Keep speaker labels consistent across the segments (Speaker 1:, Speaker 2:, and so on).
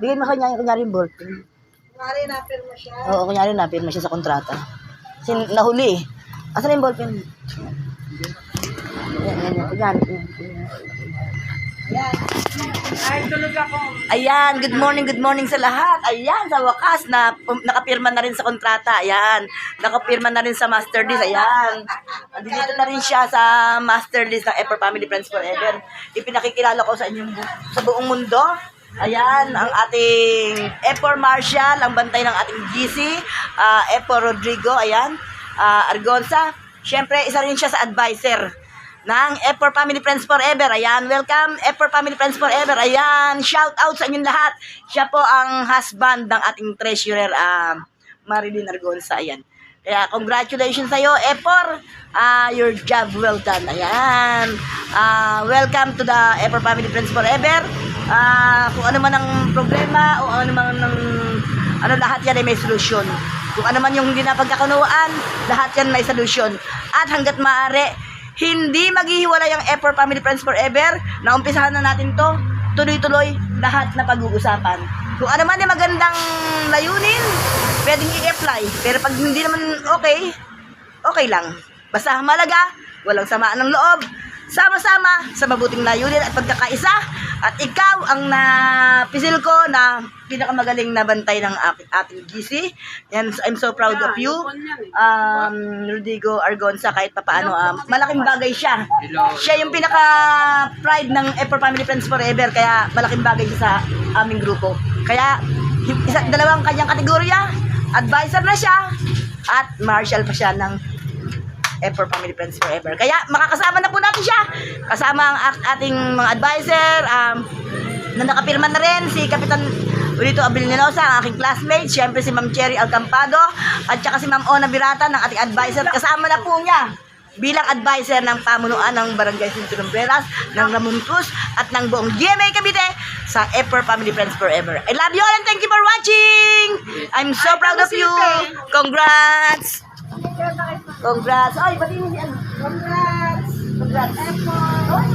Speaker 1: Bigay mo kanya, kunyari yung ballpen.
Speaker 2: Mari na mo siya.
Speaker 1: Oo, kunyari napirma siya sa kontrata. Kasi nahuli eh. Asan yung ballpen? Ayan, ayan, ayan. Kunyari.
Speaker 2: Yan. Ay, tulog ako.
Speaker 1: Ayan, good morning, good morning sa lahat. Ayan, sa wakas, na, um, nakapirma na rin sa kontrata. Ayan, nakapirma na rin sa master list. Ayan, dito na rin siya sa master list ng Ever Family Friends Forever. Ipinakikilala ko sa inyong bu- sa buong mundo. Ayan, ang ating Efor Marshall, ang bantay ng ating GC, uh, Efor Rodrigo, ayan, uh, Argonza. Siyempre, isa rin siya sa advisor ng F4 Family Friends Forever. Ayan, welcome F4 Family Friends Forever. Ayan, shout out sa inyong lahat. Siya po ang husband ng ating treasurer, um, Marilyn Argonza. Ayan. Kaya congratulations sa iyo, F4. Ah, your job well done. Ayan. Ah, welcome to the F4 Family Friends Forever. Ah, kung ano man ang problema o ano man ang ano lahat yan ay may solusyon. Kung ano man yung hindi na pagkakunawaan, lahat yan may solusyon. At hanggat maaari, hindi maghihiwalay ang F4 Family Friends Forever. Naumpisahan na natin to. Tuloy-tuloy, lahat na pag-uusapan. Kung ano man yung magandang layunin, pwedeng i-apply. Pero pag hindi naman okay, okay lang. Basta malaga, walang samaan ng loob. Sama-sama sa mabuting layunin at pagkakaisa. At ikaw ang napisil ko na pinakamagaling na bantay ng aking, ating GC. Yan, I'm so proud of you. Um, Rodrigo Argonza, kahit papaano, um, malaking bagay siya. Siya yung pinaka-pride ng Ever Family Friends Forever, kaya malaking bagay siya sa aming grupo. Kaya, isa, dalawang kanyang kategorya, advisor na siya, at marshal pa siya ng Ever Family Friends Forever. Kaya makakasama na po natin siya. Kasama ang ating mga advisor, um, na nakapirma na rin si Kapitan Ulito Abilinosa, ang aking classmate, siyempre si Ma'am Cherry Alcampado, at saka si Ma'am Ona Birata, ng ating advisor. Kasama na po niya bilang advisor ng pamunuan ng Barangay Cinco Lumbreras, ng Ramon Cruz, at ng buong GMA Cavite sa Ever Family Friends Forever. I love you all and thank you for watching! I'm so proud of you! Congrats! Congrats! Ay, pati mo si ano?
Speaker 2: Congrats.
Speaker 1: Congrats!
Speaker 2: Effort.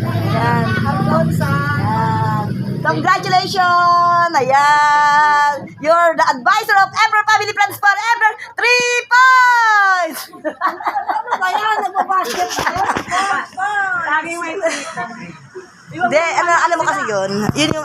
Speaker 1: Ayan. Ayan. Congratulations! Ayan! You're the advisor of Ever Family Friends Forever! Three points!
Speaker 2: Ano ba yan? Nagbabasket ka? Laging may
Speaker 1: Hindi, ano, alam mo kasi yun, yun yung